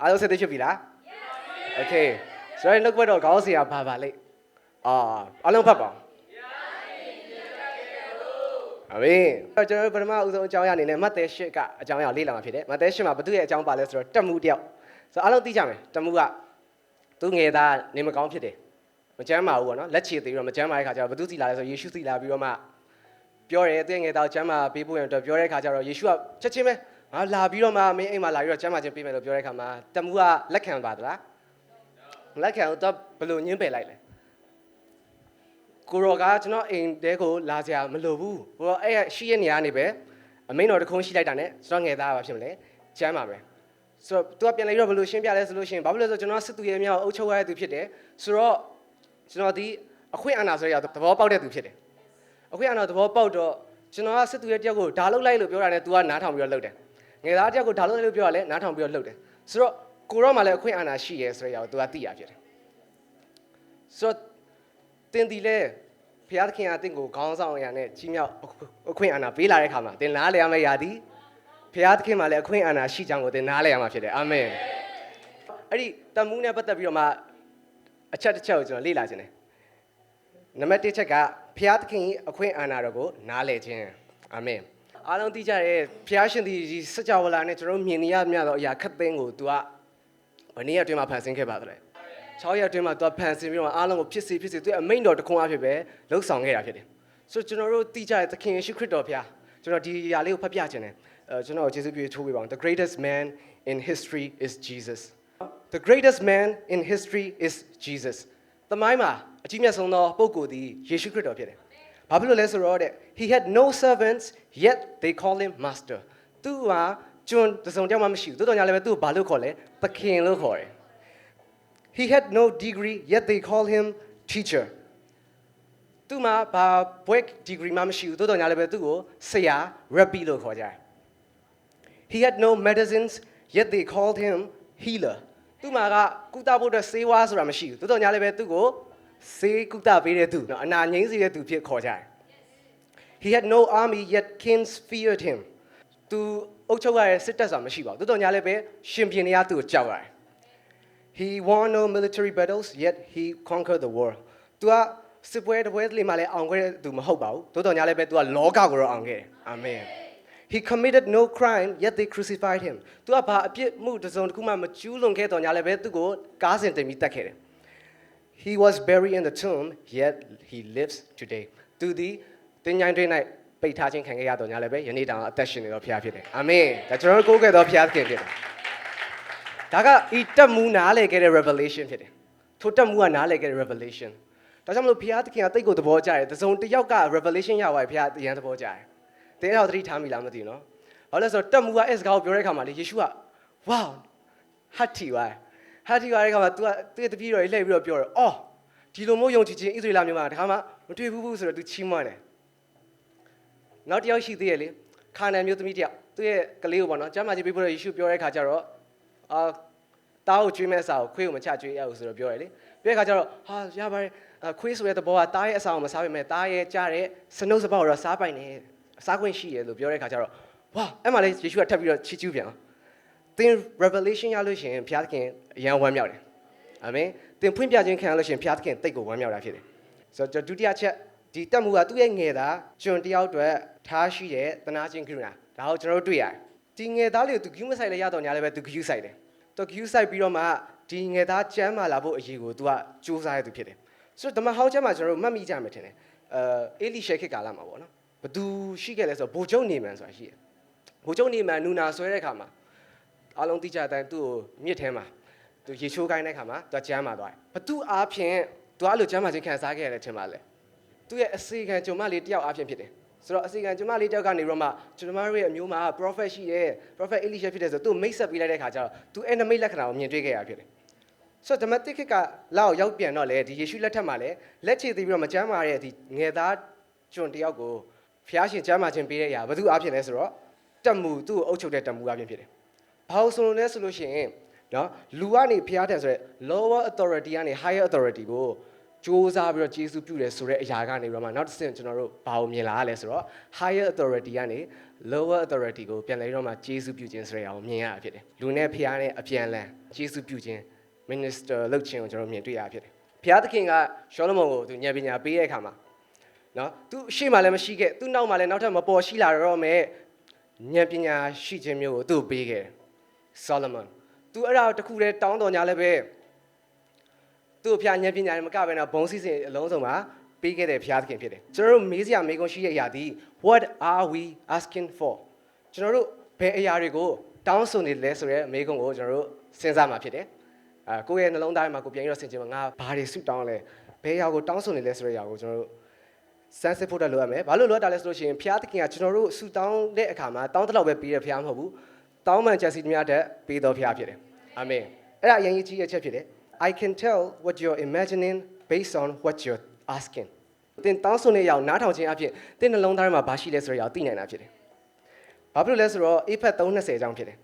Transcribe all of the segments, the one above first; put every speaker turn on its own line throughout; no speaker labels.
အားလုံးဆက်သိဖြစ်ပြီလား Okay ဆိုတော့နှုတ်ဘတ်တော်ခေါင်းစဉ်ကဘာပါလိမ့်အာအားလုံးဖတ်ပါအမေကျွန်တော်တို့ပထမဦးဆုံးအကြောင်းအရာအနေနဲ့မတ်သဲရှစ်ကအကြောင်းအရာလေ့လာမှာဖြစ်တယ်မတ်သဲရှစ်မှာဘသူရဲ့အကြောင်းပါလဲဆိုတော့တက်မှုတယောက်ဆိုတော့အားလုံးသိကြမယ်တက်မှုကသူငယ်သားနေမကောင်းဖြစ်တယ်မကျမ်းပါဘူးပေါ့နော်လက်ချေသေးပြီးတော့မကျမ်းပါတဲ့ခါကျတော့ဘသူစီလာလဲဆိုယေရှုစီလာပြီးတော့မှပြောတယ်သူငယ်သားကိုကျမ်းမာပေးဖို့ရတော့ပြောတဲ့ခါကျတော့ယေရှုကချက်ချင်းပဲ ငါလာပြီးတော့မှမင်းအိမ်မှာလာပြီးတော့ကျမ်းမာခြင်းပေးမယ်လို့ပြောတဲ့ခါမှာတက်မှုကလက်ခံပါသလားလက်ခံတော့ဘယ်လိုညှင်းပယ်လိုက်လဲကိုရောကကျွန်တော်အိမ်တဲကိုလာစရာမလိုဘူးဟိုအဲ့ရရှိရနေရနေပဲအမိန်တော်တခုံးရှိလိုက်တာနဲ့ကျွန်တော်ငယ်သားပါဖြစ်မလဲကျမ်းပါပဲဆိုတော့ तू ကပြန်လာပြီးတော့ဘယ်လိုရှင်းပြလဲဆိုလို့ရှိရင်ဘာဖြစ်လဲဆိုတော့ကျွန်တော်စစ်သူရဲ့မြောက်အုပ်ချုပ်ရတဲ့သူဖြစ်တယ်ဆိုတော့ကျွန်တော်ဒီအခွင့်အာဏာဆိုရသဘောပေါက်တဲ့သူဖြစ်တယ်အခွင့်အာဏာသဘောပေါက်တော့ကျွန်တော်ကစစ်သူရဲ့တယောက်ကိုဓာလုတ်လိုက်လို့ပြောတာနဲ့ तू ကနားထောင်ပြီးတော့လှုပ်တယ် ငယ်သားတယောက်ကိုဓာလုတ်လိုက်လို့ပြောတာလည်းနားထောင်ပြီးတော့လှုပ်တယ်ဆိုတော့ကိုရောမှလည်းအခွင့်အာဏာရှိရဲဆိုရအောင် तू ကသိရဖြစ်တယ်ဆိုတော့တင်ဒီလဲဘုရားသခင်ကတင့်ကိုခေါင်းဆောင်ရနဲ့ကြီးမြောက်အခွင့်အာဏာပေးလာတဲ့ခါမှာတင်နားလည်ရမယ့်ຢာသည်ဘုရားသခင်မှာလည်းအခွင့်အာဏာရှိကြောင်းကိုတင်နားလည်ရမှာဖြစ်တယ်အာမင်အဲ့ဒီတမှုနဲ့ပတ်သက်ပြီးတော့မှအချက်တစ်ချက်ကိုကျွန်တော်လေ့လာခြင်းတယ်နံပါတ်1ချက်ကဘုရားသခင်၏အခွင့်အာဏာတော်ကိုနားလည်ခြင်းအာမင် အားလုံးသိကြတဲ့ဘုရားရှင်သည်ဒီစကြဝဠာနဲ့ကျွန်တော်တို့မြင်နေရမြတော့အရာခက်သိမ်းကို तू ကဘယ်နည်းအတွင်းမှာဖန်ဆင်းခဲ့ပါသလဲ6ရက်အတွင်းမှာသူကဖန်ဆင်းပြီးတော့အားလုံးကိုဖြစ်စေဖြစ်စေသူအမိန်တော်တခွန်းအဖြစ်ပဲလှုပ်ဆောင်ခဲ့တာဖြစ်တယ်။ဆိုတော့ကျွန်တော်တို့သိကြတဲ့သခင်ယေရှုခရစ်တော်ဖျားကျွန်တော်ဒီຢာလေးကိုဖတ်ပြခြင်းတယ်။အဲကျွန်တော်ယေရှုပြည့်ထိုးပေးပါအောင် The greatest man in history is Jesus. The greatest man in history is Jesus. သမိုင်းမှာအကြီးမြတ်ဆုံးသောပုဂ္ဂိုလ်သည်ယေရှုခရစ်တော်ဖြစ်တယ်။ ဘာဖြစ်လို့လဲဆိုတော့တဲ့ he had no servants yet they call him master. သူဟာကျွန်တစ်စုံတယောက်မှမရှိဘူး။တိုးတော်ညာလည်းပဲသူ့ကိုဘာလို့ခေါ်လဲ။သခင်လို့ခေါ်တယ်။ He had no degree, yet they call him teacher. သူမှာဘာ break degree မှမရှိဘူးတိုးတော်ညာလည်းပဲသူ့ကိုဆရာ rabbi လို့ခေါ်ကြတယ် He had no medicines, yet they called him healer. သူမှာကကုသဖို့အတွက်ဆေးဝါးဆိုတာမရှိဘူးတိုးတော်ညာလည်းပဲသူ့ကို ဆေးကုသပေးတဲ့သူအနာငြိမ်းစေတဲ့သူဖြစ်ခေါ်ကြတယ် He had no army yet kings feared him သူအုပ်ချုပ်ရတဲ့စစ်တပ်ဆိုတာမရှိပါဘူးတော်တော်ညာလည်းပဲရှင်ပြန်တွေကသူ့ကိုကြောက်ရတယ် He won no military battles yet he conquered the world သူကစစ်ပွဲတစ်ပွဲလေးမှာလည်းအောင်ခဲ့တဲ့သူမဟုတ်ပါဘူးတော်တော်ညာလည်းပဲသူကလောကကိုတော့အောင်ခဲ့တယ်အာမင် he committed no crime yet they crucified him သူကဘာအပြစ်မှုတစ်စုံတစ်ခုမှမကျူးလွန်ခဲ့တော့ညာလည်းပဲသူ့ကိုကားစင်တင်ပြီးတတ်ခဲ့တယ် He was buried in the tomb yet he lives today. သူဒီတင်ញိုင်းတွင်၌ပိတ်ထားခြင်းခံခဲ့ရတော်ညာလည်းပဲယနေ့တောင်အသက်ရှင်နေတော်ဖရားဖြစ်တယ်။အာမင်။ဒါကျွန်တော်တို့ကိုးကွယ်တော်ဖရားသခင်ဖြစ်တယ်။ဒါကဤတက်မှုနားလေခဲ့တဲ့ revelation ဖြစ်တယ်။ထိုတက်မှုကနားလေခဲ့တဲ့ revelation ။ဒါကြောင့်မလို့ဘုရားသခင်ကတိတ်ကိုသဘောကျတယ်။တစုံတစ်ယောက်က revelation ရသွားပြီဘုရားအရန်သဘောကျတယ်။တင်းတော့သတိထားမိလားမသိဘူးနော်။ဘာလို့လဲဆိုတော့တက်မှုကအဲ့စကားကိုပြောတဲ့အခါမှာလေယေရှုက wow ဟတ်တီဝါ ဟတ်တီဝါတဲ့အခါမှာ तू ကသူ့ရဲ့တပည့်တော်ကြီးလှည့်ပြီးတော့ပြောတယ်။အော်ဒီလိုမျိုးယုံကြည်ခြင်းဣသရေလမျိုးမှာတခါမှမတွေ့ဘူးဘူးဆိုတော့ तू ချီးမွမ်းတယ်။နောက်တစ်ယောက်ရှိသေးရဲ့လေခါနန်မျိုးသမီးတစ်ယောက်သူ့ရဲ့ကလေးကိုပေါ့နော်ကျမ်းမာကြီးပြဖို့ယေရှုပြောတဲ့အခါကျတော့အာတားကိုကျွေးမဲ့အစာကိုခွေးကိုမချကျွေးရဘူးဆိုတော့ပြောရလေပြောတဲ့ခါကျတော့ဟာရပါတယ်အာခွေးဆိုတဲ့သဘောကတားရဲ့အစာကိုမစားပေမဲ့တားရဲ့ကြားတဲ့စနုပ်စပေါက်ကိုတော့စားပိုင်နေစားခွင့်ရှိတယ်လို့ပြောတဲ့ခါကျတော့ဝါအဲ့မှာလေယေရှုကထပ်ပြီးတော့ချီးကျူးပြန် သင် revelation ရလို့ရှိရင်ဘုရားသခင်အယံဝမ်းမြောက်တယ်အာမင်သင်ဖွင့်ပြခြင်းခံရလို့ရှိရင်ဘုရားသခင်တိတ်ကိုဝမ်းမြောက်တာဖြစ်တယ်ဆိုတော့ဒုတိယချက်ဒီတက်မှုကသူ့ရဲ့ငယ်သားကျွန်တယောက်အတွက်ထားရှိတဲ့သနာချင်းကရုဏာဒါကိုကျွန်တော်တို့တွေ့ရတယ်ဒီငယ်သားလေးကိုသူဂယူးမဆိုင်လဲရတော့ညာလည်းပဲသူဂယူးဆိုင်တယ်တော့ queue site ပြီးတော့မှဒီငယ်သားကျမ်းမာလာဖို့အရေးကို तू ကစူးစမ်းရသူဖြစ်တယ်ဆိုတော့ဓမ္မဟောင်းကျမ်းမှာကျွန်တော်တို့မှတ်မိကြမယ်ထင်တယ်အဲအေလိရှေခေတ်ကာလမှာပေါ့နော်ဘသူရှိခဲ့လဲဆိုတော့ဘိုလ်ချုပ်နေမန်ဆိုတာရှိတယ်ဘိုလ်ချုပ်နေမန်နူနာဆွဲတဲ့ခါမှာ အားလုံးသိကြတဲ့အတိုင်းသူ့ကိုမြစ်ထဲမှာသူရေချိုးခိုင်းတဲ့ခါမှာသူကကျမ်းမာသွားတယ်ဘသူအားဖြင့်သူအဲ့လိုကျမ်းမာခြင်းခံစားခဲ့ရတယ်ထင်ပါလေသူရဲ့အစီခံကြုံမလေးတယောက်အားဖြင့်ဖြစ်တယ်ဆိုတော့အစီခံကျမလေးတယောက်ကနေတော့မှကျွန်တော်တို့ရဲ့အမျိုးမှာ prophet ရှိတယ် prophet Elisha ဖြစ်တယ်ဆိုတော့သူမိတ်ဆက်ပေးလိုက်တဲ့ခါကျတော့သူအဲ့နမိတ်လက္ခဏာကိုမြင်တွေ့ခဲ့ရဖြစ်တယ်ဆိုတော့ဓမ္မတိခေတ်ကလောက်ရောက်ပြန်တော့လေဒီယေရှုလက်ထက်မှာလေလက်ချေသေးပြီးတော့မကျမ်းမာတဲ့ဒီငယ်သားကျွန်တယောက်ကိုဖျားရှင်ကျမ်းမာခြင်းပေးတဲ့အရာဘယ်သူအားဖြင့်လဲဆိုတော့တက်မှုသူ့ကိုအုပ်ချုပ်တဲ့တက်မှုအားဖြင့်ဖြစ်တယ် ဘာလို့ဆိုလို့လဲဆိုလို့ရှိရင်နော်လူကနေဖျားတယ်ဆိုရက် lower authority ကနေ higher authority ကိုစူးစမ်းပြီးတော့ကျေးဇူးပြုတယ်ဆိုတဲ့အရာကနေပြီးတော့မှနောက်တစ်ဆင့်ကျွန်တော်တို့ဘာကိုမြင်လာရလဲဆိုတော့ higher authority ကနေ lower authority ကိုပြန်လဲပြီးတော့မှကျေးဇူးပြုခြင်းဆိုတဲ့အရာကိုမြင်ရတာဖြစ်တယ်လူနဲ့ဖခင်နဲ့အပြန်အလှန်ကျေးဇူးပြုခြင်း minister လုပ်ခြင်းကိုကျွန်တော်မြင်တွေ့ရဖြစ်တယ်ဖခင်သခင်ကရှောလမုန်ကိုသူဉာဏ်ပညာပေးတဲ့အခါမှာနော်သူရှေ့မှာလည်းမရှိခဲ့သူနောက်မှာလည်းနောက်ထပ်မပေါ်ရှိလာတော့မဲ့ဉာဏ်ပညာရှိခြင်းမျိုးကိုသူ့ကိုပေးခဲ့တယ် Solomon သူအဲ့ဒါတခုတည်းတောင်းတော်ညာလည်းပဲသူ့အဖျားဉာဏ်ပညာနဲ့မကဘဲတော့ဘုံစည်းစိမ်အလုံးစုံမှာပေးခဲ့တဲ့ဘုရားသခင်ဖြစ်တယ်ကျွန်တော်တို့မေးစရာမေးခွန်းရှိတဲ့အရာဒီ what are we asking for ကျွန်တော်တို့ဘယ်အရာတွေကိုတောင်းဆိုနေလဲဆိုတဲ့မေးခွန်းကိုကျွန်တော်တို့စဉ်းစားမှာဖြစ်တယ်အာကိုယ့်ရဲ့နှလုံးသားထဲမှာကိုပြန်ပြီးတော့ဆင်ခြင်မှာငါဘာတွေဆုတောင်းလဲဘယ်အရာကိုတောင်းဆိုနေလဲဆိုတဲ့အရာကိုကျွန်တော်တို့စမ်းစစ်ဖို့တက်လိုရမယ်ဘာလို့လိုအပ်တာလဲဆိုလို့ရှိရင်ဘုရားသခင်ကကျွန်တော်တို့ဆူတောင်းတဲ့အခါမှာတောင်းတလောက်ပဲပေးရဘုရားမဟုတ်ဘူး တောင်းမှန်ချက်စီများတဲ့ပေးတော်ဘုရားဖြစ်တယ်အာမင်အဲ့ဒါအရင်ကြီးရဲ့ချက်ဖြစ်တယ် I can tell what you're imagining based on what you're asking တင်တောင်းဆိုနေရအောင်နားထောင်ခြင်းအဖြစ်တင်နှလုံးသားထဲမှာဘာရှိလဲဆိုတဲ့အရာကိုသိနိုင်တာဖြစ်တယ်ဘာဖြစ်လို့လဲဆိုတော့အေဖက်320အကြောင်းဖြစ်တယ်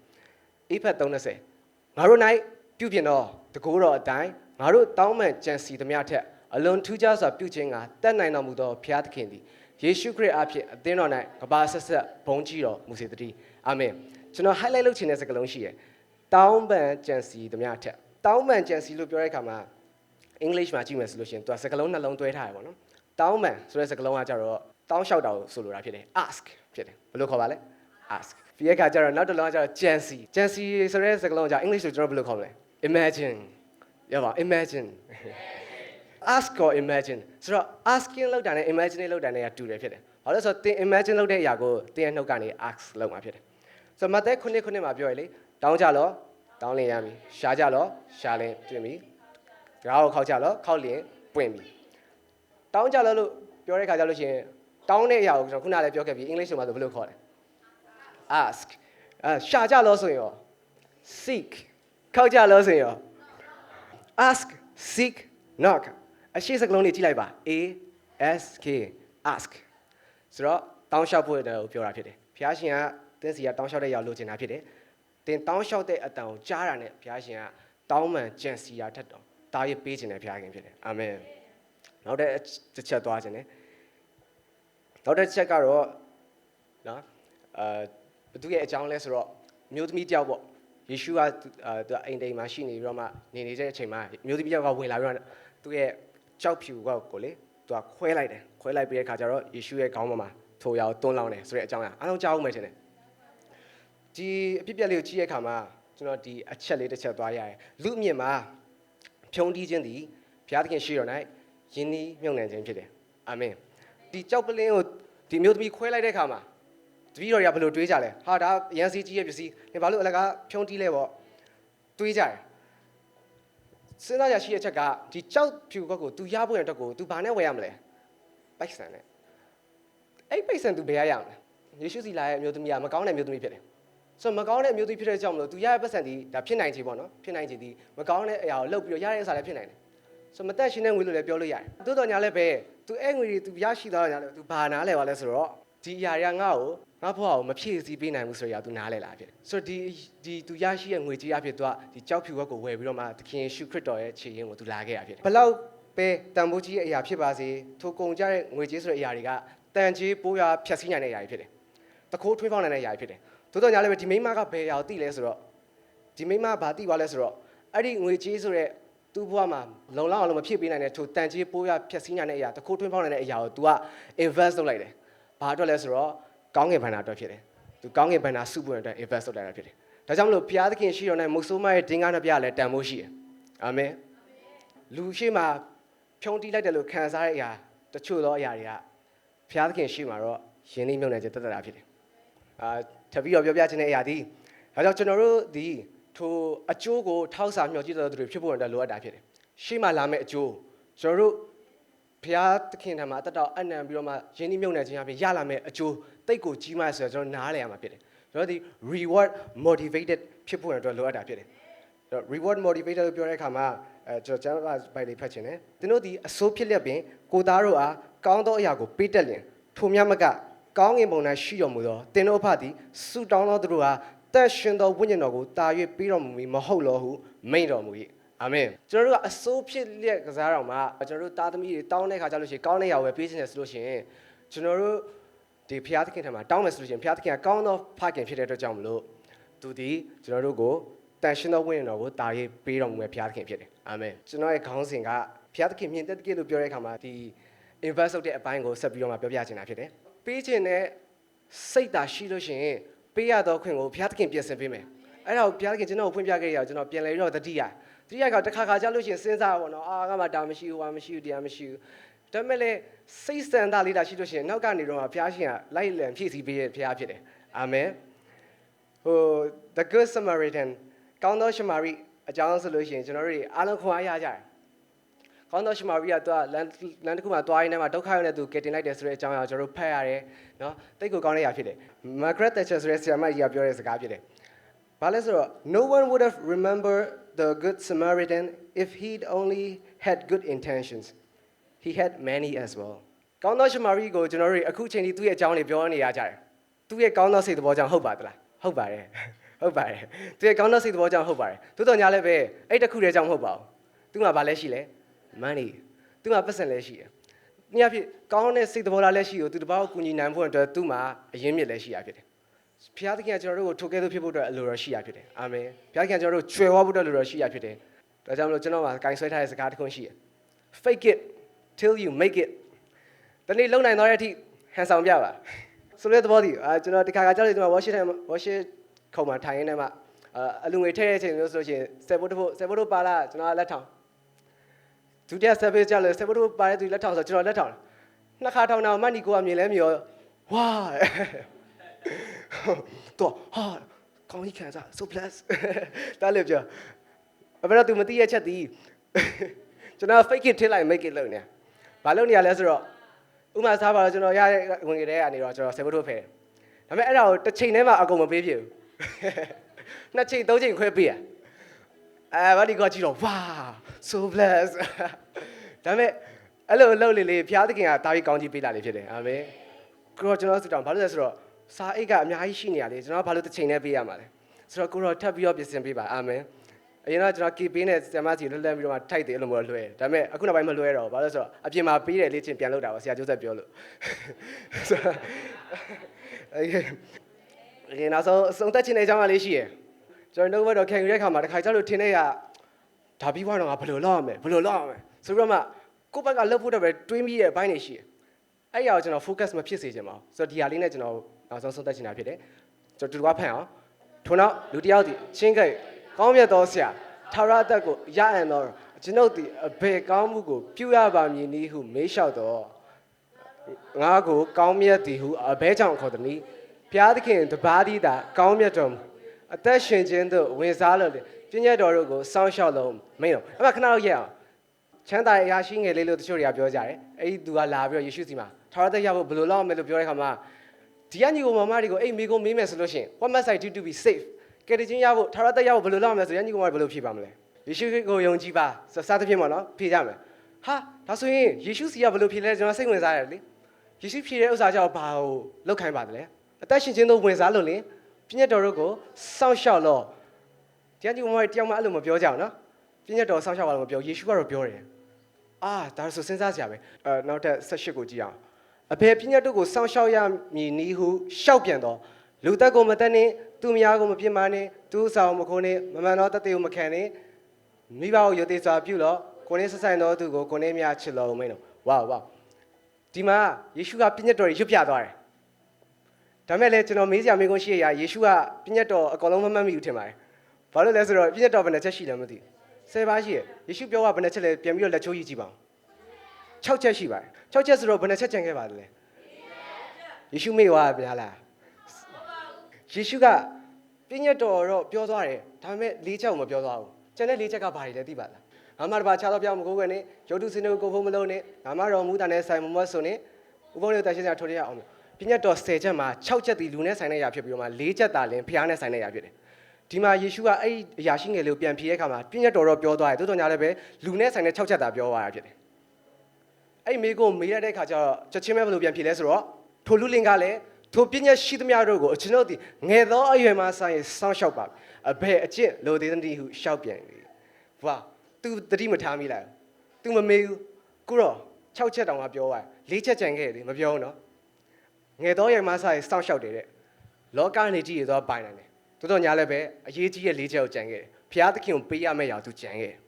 အေဖက်320ငါတို့၌ပြုပြင်တော့တကူတော်အတိုင်းငါတို့တောင်းမှန်ကြံစီသမျှထက်အလွန်ထူးခြားစွာပြုခြင်းကတတ်နိုင်တော်မူသောဘုရားသခင်သည်ယေရှုခရစ်အဖြစ်အသင်းတော်၌ကဘာဆက်ဆက်ဘုန်းကြီးတော်မူစေတည်းအာမင် ကျွန်တော် highlight လုပ်ချင်တဲ့စကားလုံးရှိရယ်တောင်းပန်ကြံစီသမျှထက်တောင်းပန်ကြံစီလို့ပြောတဲ့အခါမှာ English မှာကြည့်မယ်ဆိုလို့ရှိရင်သူကစကားလုံးနှလုံးတွဲထားရပါတော့တောင်းပန်ဆိုတဲ့စကားလုံးကကြတော့တောင်းလျှောက်တာကိုဆိုလိုတာဖြစ်တယ် ask ဖြစ်တယ်ဘယ်လိုခေါ်ပါလဲ ask ပြီးတဲ့အခါကျတော့နောက်တစ်လုံးကကျတော့ကြံစီကြံစီဆိုတဲ့စကားလုံးကကျ English လို့ကျွန်တော်ဘယ်လိုခေါ်မလဲ imagine ရပါ imagine ask or imagine ဆိုတော့ asking လောက်တာနဲ့ imagine လောက်တာနဲ့ကတူတယ်ဖြစ်တယ်ဘာလို့လဲဆိုတော့သင် imagine လောက်တဲ့အရာကိုသင်ရဲ့နှုတ်ကနေ ask လောက်မှာဖြစ်တယ် ဆိုတော့မဿဲခုနှစ်ခုနှစ်မှာပြောရလေတောင်းကြလောတောင်းလင်ရမည်ရှားကြလောရှားလင်တွေ့မည်ဒါကိုခောက်ကြလောခောက်လင်ပွင့်မည်တောင်းကြလောလို့ပြောတဲ့ခါကျလို့ရှိရင်တောင်းတဲ့အရာကိုကျွန်တော်ခုနလည်းပြောခဲ့ပြီးအင်္ဂလိပ်လိုမှာဆိုဘယ်လိုခေါ်လဲ ask အာရှာကြလောဆိုရင်ရော seek ခောက်ကြလောဆိုရင်ရော ask seek knock အရှိစကလုံးလေးကြည့်လိုက်ပါ A S K ask ဆိုတော့တောင်းလျှောက်ဖို့တဲ့ကိုပြောတာဖြစ်တယ်ဘုရားရှင်က တင်းစီကတောင်းလျှောက်တဲ့ရောက်လိုချင်တာဖြစ်တယ်တင်တောင်းလျှောက်တဲ့အတန်ကိုကြားတာနဲ့ဘုရားရှင်ကတောင်းမှန်ကြံစီရာထက်တော့တာရပေးခြင်းနဲ့ဘုရားခင်ဖြစ်တယ်အာမင်နောက်တစ်ချက်သွားခြင်းနဲ့နောက်တစ်ချက်ကတော့နော်အာဘသူရဲ့အကြောင်းလဲဆိုတော့မျိုးသမီးတယောက်ပေါ့ယေရှုကအာသူအိမ်တိမ်မှာရှိနေပြီးတော့မှနေနေတဲ့အချိန်မှာမျိုးသမီးတယောက်ကဝင်လာပြီးတော့သူ့ရဲ့ကြောက်ဖြူကောကိုလေသူကခွဲလိုက်တယ်ခွဲလိုက်ပြီးတဲ့ခါကျတော့ယေရှုရဲ့ခေါင်းပေါ်မှာထိုးရအောင်တွန်းလောင်းတယ်ဆိုတဲ့အကြောင်းအရာအားလုံးကြားအောင်မယ်ထင်တယ် ဒီအပြစ်ပြက်လေးကိုကြည့်တဲ့အခါမှာကျွန်တော်ဒီအချက်လေးတစ်ချက်သွားရတယ်လူအမြင်မှာဖြုံးတီးခြင်းသည်ဘုရားသခင်ရှိတော်၌ယင်းဤမြုံနှံခြင်းဖြစ်တယ်အာမင်ဒီကြောက်ပလင်းကိုဒီမျိုးသမီးခွဲလိုက်တဲ့အခါမှာတပည့်တော်တွေကဘယ်လိုတွေးကြလဲဟာဒါရန်စီကြီးရဲ့ပစ္စည်းနေဘာလို့အလကားဖြုံးတီးလဲပေါ့တွေးကြတယ်စဉ်းစားရရှိတဲ့ချက်ကဒီကြောက်ဖြူဘက်ကို तू ရဖို့ရတဲ့အတွက်ကို तू ဘာနဲ့ဝယ်ရမလဲပိုက်ဆံနဲ့အဲ့ပိုက်ဆံ तू ဘယ်ရရမလဲယေရှုစီလာရဲ့အမျိုးသမီးကမကောင်းတဲ့မျိုးသမီးဖြစ်တယ် ဆိုတော့မကောင်းတဲ့အမျိုးသမီးဖြစ်တဲ့ကြောင့်မလို့သူရတဲ့ပတ်စံဒီဒါဖြစ်နိုင်ချေပေါ့နော်ဖြစ်နိုင်ချေဒီမကောင်းတဲ့အရာကိုလှုပ်ပြီးတော့ရတဲ့အစားလည်းဖြစ်နိုင်တယ်ဆိုတော့မတက်ရှင်းတဲ့ငွေလို့လည်းပြောလို့ရတယ်တိုးတော်ညာလည်းပဲသူအဲ့ငွေတွေသူရရှိသွားတော့ညာလည်းသူဘာနားလဲပါလဲဆိုတော့ဒီအရာတွေကငါ့ကိုငါ့ဘဝကိုမဖြည့်ဆည်းပေးနိုင်ဘူးဆိုရသူနားလဲလာဖြစ်ဆိုတော့ဒီဒီသူရရှိတဲ့ငွေကြီးအဖြစ်သူကဒီကြောက်ဖြူဘက်ကိုဝယ်ပြီးတော့မှသခင်ယေရှုခရစ်တော်ရဲ့ခြေရင်းကိုသူလာခဲ့ရဖြစ်ဘလောက်ပဲတန်ဖိုးကြီးရဲ့အရာဖြစ်ပါစေထိုကုန်ကြတဲ့ငွေကြီးဆိုတဲ့အရာတွေကတန်ကြီးပိုးရဖြတ်စည်းနိုင်တဲ့အရာတွေဖြစ်တယ်တခိုးထွေးဖောင်းနိုင်တဲ့အရာတွေဖြစ်တယ် သို့တော်ညာလည်းပဲဒီမိန်းမကဘယ်အရာကိုသိလဲဆိုတော့ဒီမိန်းမဘာသိသွားလဲဆိုတော့အဲ့ဒီငွေကြီးဆိုတဲ့သူ့ဘဝမှာလုံလောက်အောင်လို့မဖြစ်ပေးနိုင်တဲ့ထိုတန်ကြီးပိုးရဖြတ်စည်းနိုင်တဲ့အရာတခိုးထွေးပေါင်းနိုင်တဲ့အရာကို तू က invest လုပ်လိုက်တယ်ဘာအတွက်လဲဆိုတော့ကောင်းကင်ဘဏ္ဍာအတွက်ဖြစ်တယ်သူကောင်းကင်ဘဏ္ဍာစုပွင့်အတွက် invest လုပ်လိုက်တာဖြစ်တယ်ဒါကြောင့်မလို့ဘုရားသခင်ရှိတော်နဲ့မုတ်ဆိုးမရဲ့ဒင်္ဂါနှစ်ပြားလည်းတန်ဖိုးရှိတယ်အာမင်လူရှိမှဖြုံးတီးလိုက်တယ်လို့ခံစားရတဲ့အရာတချို့သောအရာတွေကဘုရားသခင်ရှိမှတော့ယဉ်နှိမ့်မြုပ်နေခြင်းတတ်တာဖြစ်တယ် အာထပ်ပြီးတော့ပြောပြခြင်းတဲ့အရာဒီဒါကြောင့်ကျွန်တော်တို့ဒီထိုအကျိုးကိုထောက်စာမျှော်ကြည့်တဲ့သူတွေဖြစ်ဖို့အတွက်လိုအပ်တာဖြစ်တယ်ရှိမှလာမယ့်အကျိုးကျွန်တော်တို့ဘုရားသခင်ထံမှာအတတော်အနံပြီးတော့မှယင်းနှိမ့်မြုပ်နေခြင်းအပြင်ရလာမယ့်အကျိုးတိတ်ကိုကြီးမားဆိုတော့ကျွန်တော်နားလည်ရမှာဖြစ်တယ်ကျွန်တော်ဒီ reward motivated ဖြစ်ဖို့အတွက်လိုအပ်တာဖြစ်တယ်အဲ့တော့ reward motivated လို့ပြောတဲ့အခါမှာအဲကျွန်တော်ကျမ်းစာပိုက်လေးဖတ်ချင်တယ်သင်တို့ဒီအစိုးဖြစ်လျက်ပင်ကိုသားတို့အားကောင်းသောအရာကိုပေးတတ်လျင်ထိုမြတ်မက ကောင်းငင်ပုံ၌ရှိတော်မူသောသင်တို့အဖသည်ဆုတောင်းသောသူတို့အားတန်ရှင်သောဝိညာဉ်တော်ကိုတာ၍ပေးတော်မူမည်မဟုတ်လောဟုမိန့်တော်မူ၏အာမင်ကျွန်တော်တို့ကအစိုးဖြစ်လျက်ကစားတော်မှာကျွန်တော်တို့သားသမီးတွေတောင်းတဲ့ခါကျလို့ရှိရင်ကောင်းတဲ့ຢာဝယ်ပေးခြင်းနဲ့ဆိုလို့ရှိရင်ကျွန်တော်တို့ဒီဖျားသခင်ထံမှာတောင်းမယ်ဆိုလို့ရှိရင်ဖျားသခင်ကကောင်းသောဖခင်ဖြစ်တဲ့အတွက်ကြောင့်မလို့သူဒီကျွန်တော်တို့ကိုတန်ရှင်သောဝိညာဉ်တော်ကိုတာရေးပေးတော်မူမဲ့ဖျားသခင်ဖြစ်တယ်အာမင်ကျွန်တော်ရဲ့ခေါင်းစဉ်ကဖျားသခင်မြင်တဲ့တကယ်လို့ပြောတဲ့အခါမှာဒီ invest လုပ်တဲ့အပိုင်းကိုဆက်ပြီးတော့မှပြောပြချင်တာဖြစ်တယ် ပေးခြင်းနဲ့စိတ်သာရှိလို့ရှိရင်ပေးရတော့ခွင့်ကိုဘုရားသခင်ပြင်ဆင်ပေးမယ်အဲ့ဒါကိုဘုရားသခင်ကျွန်တော်ကိုဖွင့်ပြခဲ့ရအောင်ကျွန်တော်ပြန်လဲပြီးတော့တတိယတတိယကတစ်ခါခါကြာလို့ရှိရင်စဉ်းစားပါတော့အာငါမှဒါမရှိဘူးဟာမရှိဘူးတရားမရှိဘူးဒါပေမဲ့လေစိတ်စံသားလေးတာရှိလို့ရှိရင်နောက်ကနေတော့ဘုရားရှင်ကလိုက်လံဖြည့်ဆည်းပေးတဲ့ဘုရားဖြစ်တယ်အာမင်ဟို the good samaritan ကောင်းသောရှမာရိအကြောင်းဆိုလို့ရှိရင်ကျွန်တော်တို့အားလုံးခွန်အားရကြတယ် ကောင်းသောရှမာရိကသူကလမ်းလမ်းတစ်ခုမှာသွားရင်းနဲ့မှာဒုက္ခရောက်နေသူကယ်တင်လိုက်တယ်ဆိုတဲ့အကြောင်းအရာကျွန်တော်တို့ဖတ်ရတယ်နော်တိတ်ကိုကောင်းတဲ့ຢာဖြစ်တယ် Margaret Thatcher ဆိုတဲ့ဆရာမကြီးကပြောတဲ့စကားဖြစ်တယ်ဘာလဲဆိုတော့ no one would have remembered the good Samaritan if he'd only had good intentions he had many as well ကောင်းသောရှမာရိကိုကျွန်တော်တို့အခုချိန်ထိသူ့ရဲ့အကြောင်းလေးပြောနေရကြတယ်သူ့ရဲ့ကောင်းသောစိတ်သဘောကြောင့်ဟုတ်ပါသလားဟုတ်ပါတယ်ဟုတ်ပါတယ်သူရဲ့ကောင်းသောစိတ်သဘောကြောင့်ဟုတ်ပါတယ်သို့တော်ညာလည်းပဲအဲ့တစ်ခုတည်းကြောင့်မဟုတ်ပါဘူးသူကဘာလဲရှိလဲ money သူကပတ်စံလည်းရှိတယ်။ညဖြစ်ကောင်းတဲ့စိတ်သဘောထားလည်းရှိကိုသူတစ်ပါးကိုကူညီနိုင်ဖို့အတွက်သူ့မှာအရင်းမြစ်လည်းရှိရဖြစ်တယ်။ဘုရားသခင်ကကျွန်တော်တို့ကိုထိုကဲ့သို့ဖြစ်ဖို့အတွက်အလိုတော်ရှိရဖြစ်တယ်။အာမင်။ဘုရားသခင်ကကျွန်တော်တို့ကျွယ်ဝဖို့အတွက်အလိုတော်ရှိရဖြစ်တယ်။ဒါကြောင့်မလို့ကျွန်တော်မှာဂိုင်းဆွဲထားတဲ့စကားတစ်ခုရှိတယ်။ fake it till you make it တနေ့လုံနိုင်တော့တဲ့အထိဟန်ဆောင်ပြပါ။ဆိုတဲ့သဘောတည်းအာကျွန်တော်ဒီခါခါကြောက်လို့ကျွန်တော် worship ထဲ worship ခုံမှာထိုင်ရင်းနဲ့မှအာအလူငွေထည့်တဲ့အချိန်မျိုးဆိုလို့ရှိရင်7ဘုတ်ဖို့7ဘုတ်ပါလာကျွန်တော်လက်ထောင် ဒုတိယ service ကြလို့7ဘုတ်ပါတဲ့သူလက်ထောင်ဆိုကျွန်တော်လက်ထောင်နှစ်ခါထောင်တာမှနီကိုကမြင်လဲမြင်ရောဝါတော့ဟာကောင်းကြီးခံစား so bless တားလို့ပြောအဘယ်တော့ तू မသိရချက်သည်ကျွန်တော် fake it till I make it လုပ်နေဘာလုပ်နေရလဲဆိုတော့ဥမာစားပါတော့ကျွန်တော်ရတဲ့ဝင်ကြတဲ့ကနေတော့ကျွန်တော်7ဘုတ်ဖယ်ဒါပေမဲ့အဲ့ဒါကိုတစ်ချိန်တည်းမှာအကုန်မပေးပြဘူးနှစ်ချိန်သုံးချိန်ခွဲပေးရ အဲဘာဒီကကြည့်တော့ wow so bless ဒါပေမဲ့အဲ့လိုအလုပ်လေးလေးဘုရားသခင်ကတာပြီးကောင်းကြီးပေးလာလေးဖြစ်တယ်အာမင်ကိုတော့ကျွန်တော်စတောင်းဘာလို့လဲဆိုတော့စာအိတ်ကအများကြီးရှိနေရလေကျွန်တော်ဘာလို့တစ်ချိန်နဲ့ပေးရမှာလဲဆိုတော့ကိုတော့ထပ်ပြီးတော့ပြင်ဆင်ပေးပါအာမင်အရင်တော့ကျွန်တော် keep ပေးနဲ့ဆရာမစီလွတ်လပ်ပြီးတော့မှထိုက်တယ်အဲ့လိုမျိုးလွှဲဒါပေမဲ့အခုနောက်ပိုင်းမလွှဲတော့ဘာလို့လဲဆိုတော့အပြင်မှာပေးတယ်လေ့ကျင့်ပြန်လုပ်တာပါဆရာကျိုးဆက်ပြောလို့ဆိုတော့အဲ့ဒီနောက်ဆုံးအဆုံးသက်ခြင်းတဲ့အကြောင်းအလေးရှိရယ် ကျွန်တော်တို့ဘက်တော့ခံယူတဲ့အခါမှာတစ်ခါကျလို့ထင်းတဲ့ကဒါပြီးသွားတော့ငါဘယ်လိုလုပ်ရမလဲဘယ်လိုလုပ်ရမလဲဆိုပြီးတော့မှကိုယ့်ဘက်ကလှုပ်ဖို့တော့ပဲတွေးမိရဲ့အပိုင်းတွေရှိတယ်အဲ့ဒီအရာကိုကျွန်တော် focus မဖြစ်စေချင်ပါဘူးဆိုတော့ဒီဟာလေးနဲ့ကျွန်တော်နောက်ဆုံးဆုံးသက်ချင်တာဖြစ်တယ်ကျွန်တော်တူတူကဖန်အောင်ထို့နောက်လူတစ်ယောက်ဒီချင်းကိတ်ကောင်းမြတ်သောဆရာထာဝရအသက်ကိုရအံ့သောကျွန်ုပ်ဒီအဘေကောင်းမှုကိုပြုရပါမည်နည်းဟုမေးလျှောက်တော့ငါကိုကောင်းမြတ်သည်ဟုအဘဲကြောင့်ခေါ်သည်နီဘုရားသခင်တပါးသီးသာကောင်းမြတ်တော်မူ အသက်ရှင်ခြင်းသို့ဝင်စားလို့ပြည့်ညတ်တော်တို့ကိုစောင့်ရှောက်လို့မင်းတို့အဲ့မှာခဏတော့ရအောင်ချမ်းသာရဲ့အရာရှိငယ်လေးလို့တချို့တွေကပြောကြတယ်အဲ့ဒီသူကလာပြီးတော့ယေရှုစီမှာထာဝရသက်ရဖို့ဘယ်လိုလုပ်မလဲလို့ပြောတဲ့အခါမှာဒီကညီကိုမမတွေကိုအဲ့မိကိုမေးမယ်ဆိုလို့ရှိရင် what must i do to be safe ကယ်တင်ခြင်းရဖို့ထာဝရသက်ရဖို့ဘယ်လိုလုပ်မလဲဆိုရင်ညီကိုမဘယ်လိုဖြေပါမလဲယေရှုကိုယုံကြည်ပါစစသဖြင့်ပေါ့နော်ဖြေကြမယ်ဟာဒါဆိုရင်ယေရှုစီကဘယ်လိုဖြေလဲကျွန်တော်စိတ်ဝင်စားရတယ်လေယေရှုဖြေတဲ့ဥစ္စာကြောင့်ဘာကိုလောက်ခိုင်းပါတယ်လဲအသက်ရှင်ခြင်းတို့ဝင်စားလို့လေ ပြည့်ညတ်တော်တို့ကိုစောင့်ရှောက်လို့ဒီကညီကိုမတွေတယောက်မှအဲ့လိုမပြောကြအောင်နော်ပြည့်ညတ်တော်စောင့်ရှောက်ပါလို့မပြောယေရှုကတော့ပြောတယ်အာဒါဆိုစဉ်းစားစရာပဲအဲနောက်ထပ်18ကိုကြည့်အောင်အဖေပြည့်ညတ်တို့ကိုစောင့်ရှောက်ရမည်နည်းဟုရှောက်ပြန်တော့လူသက်ကိုမတက်နဲ့သူများကိုမပြစ်မှားနဲ့သူအဆောင်မခိုးနဲ့မမှန်သောတသက်ကိုမခံနဲ့မိဘကိုယုတ်သေးစွာပြုလို့ကိုနေဆဆိုင်သောသူကိုကိုနေမြချစ်လို့မင်းတို့ဝါဝါဒီမှာယေရှုကပြည့်ညတ်တော်ရွတ်ပြသွားတယ် ဒါမဲ့လည်းကျွန်တော်မေးစရာမေးခွန်းရှိရယေရှုကပြည့်ညတ်တော်အကောင်လုံးမမှတ်မိဘူးထင်ပါတယ်ဘာလို့လဲဆိုတော့ပြည့်ညတ်တော်ဘယ်နှချက်ရှိလဲမသိဘူးဆယ်ပါးရှိရယေရှုပြောကဘယ်နှချက်လဲပြန်ပြီးတော့လက်ချိုးကြည့်ကြည့်ပါဦး6ချက်ရှိပါတယ်6ချက်ဆိုတော့ဘယ်နှချက်ကြံခဲ့ပါလဲယေရှုမေ့သွားဗျာလားယေရှုကပြည့်ညတ်တော်တော့ပြောသွားတယ်ဒါပေမဲ့၄ချက်ကိုမပြောသွားဘူးကျန်တဲ့၄ချက်ကဘာတွေလဲသိပါလားငါမတပါခြားတော့ပြောင်းမကိုးကွယ်နဲ့ရုပ်တုစင်းတို့ကိုဖုံးမလုံးနဲ့ငါမတော်မူတာနဲ့ဆိုင်မမွတ်ဆိုနဲ့ဥပုံလေးတန်ရှင်းစရာထိုးရအောင် ပြည့်ညတ်တော်10ချက်မှာ6ချက်ဒီလူနဲ့ဆိုင်တဲ့ຢာဖြစ်ပြီးတော့မှ၄ချက်သာလင်ဖျားနဲ့ဆိုင်တဲ့ຢာဖြစ်တယ်ဒီမှာယေရှုကအဲ့အရာရှိငယ်လေးကိုပြန်ဖြေတဲ့အခါမှာပြည့်ညတ်တော်တော့ပြောသွားတယ်တိုးတော်ညာလည်းပဲလူနဲ့ဆိုင်တဲ့6ချက်သာပြောသွားတာဖြစ်တယ်အဲ့မိကိုမေးရတဲ့အခါကျတော့ချက်ချင်းပဲဘယ်လိုပြန်ဖြေလဲဆိုတော့ထိုလူလင်ကလည်းထိုပြည့်ညတ်ရှိသမျှတို့ကိုအကျွန်ုပ်ဒီငယ်သောအရွယ်မှဆိုင်စောင့်ရှောက်ပါအဘယ်အကျင့်လိုသေးသနည်းဟုရှောက်ပြန်လေဝါ तू တတိမထားမိလိုက်ဘူး तू မမေးဘူးကိုတော့6ချက်တောင်မှပြောသွားတယ်4ချက်ကြံခဲ့တယ်မပြောဘူးနော် ငယ်တော့ရဲ့မဆာရဲ့စောင့်ရှောက်တယ်တဲ့လောကနေကြည့်ရတော့ပိုင်နိုင်တယ်တော်တော်ညာလည်းပဲအရေးကြီးရဲ့4ချက်ကိုကြံခဲ့တယ်ဖျားသခင်ကိုပေးရမယ့်ရာသူကြံခဲ့တယ်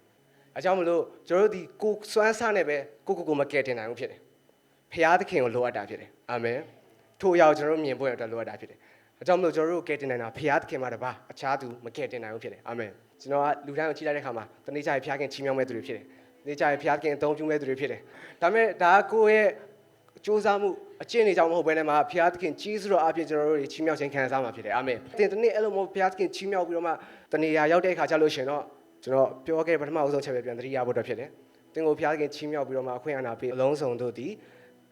အကြောင်းမလို့ကျွန်တော်တို့ဒီကိုစွမ်းစားနဲ့ပဲကိုကိုကိုမကယ်တင်နိုင်ဘူးဖြစ်တယ်ဖျားသခင်ကိုလိုအပ်တာဖြစ်တယ်အာမင်ထို့အရာကိုကျွန်တော်တို့မြင်ဖို့အတွက်လိုအပ်တာဖြစ်တယ်အကြောင်းမလို့ကျွန်တော်တို့ကယ်တင်နိုင်တာဖျားသခင်မှာတပါအခြားသူမကယ်တင်နိုင်ဘူးဖြစ်တယ်အာမင်ကျွန်တော်ကလူတိုင်းကိုကြည့်လိုက်တဲ့အခါမှာတနေ့ကျရင်ဖျားခင်ချီးမြှောက်မဲ့သူတွေဖြစ်တယ်တနေ့ကျရင်ဖျားခင်အသုံးပြုမဲ့သူတွေဖြစ်တယ်ဒါပေမဲ့ဒါကကိုယ့်ရဲ့ စ조사မှုအကျင့်တွေကြောင့်မဟုတ်ဘဲနဲ့မှာဘုရားသခင်ကြီးစွာအပြည့်ကျွန်တော်တို့တွေချီးမြှောက်ခြင်းခံစားမှာဖြစ်တယ်အာမင်။တင်တနေ့အဲ့လိုမျိုးဘုရားသခင်ချီးမြှောက်ပြီးတော့မှတနေရာရောက်တဲ့အခါကျလို့ရှင်တော့ကျွန်တော်ပြောခဲ့တဲ့ပထမအဆုံးချက်ပဲပြန်သတိရဖို့အတွက်ဖြစ်တယ်။တင်ကိုဘုရားသခင်ချီးမြှောက်ပြီးတော့မှအခွင့်အာဏာပေးအလုံးစုံတို့ဒီ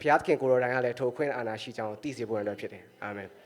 ဘုရားသခင်ကိုယ်တော်တိုင်ကလည်းထိုအခွင့်အာဏာရှိကြောင်းသိစေဖို့အတွက်ဖြစ်တယ်။အာမင်။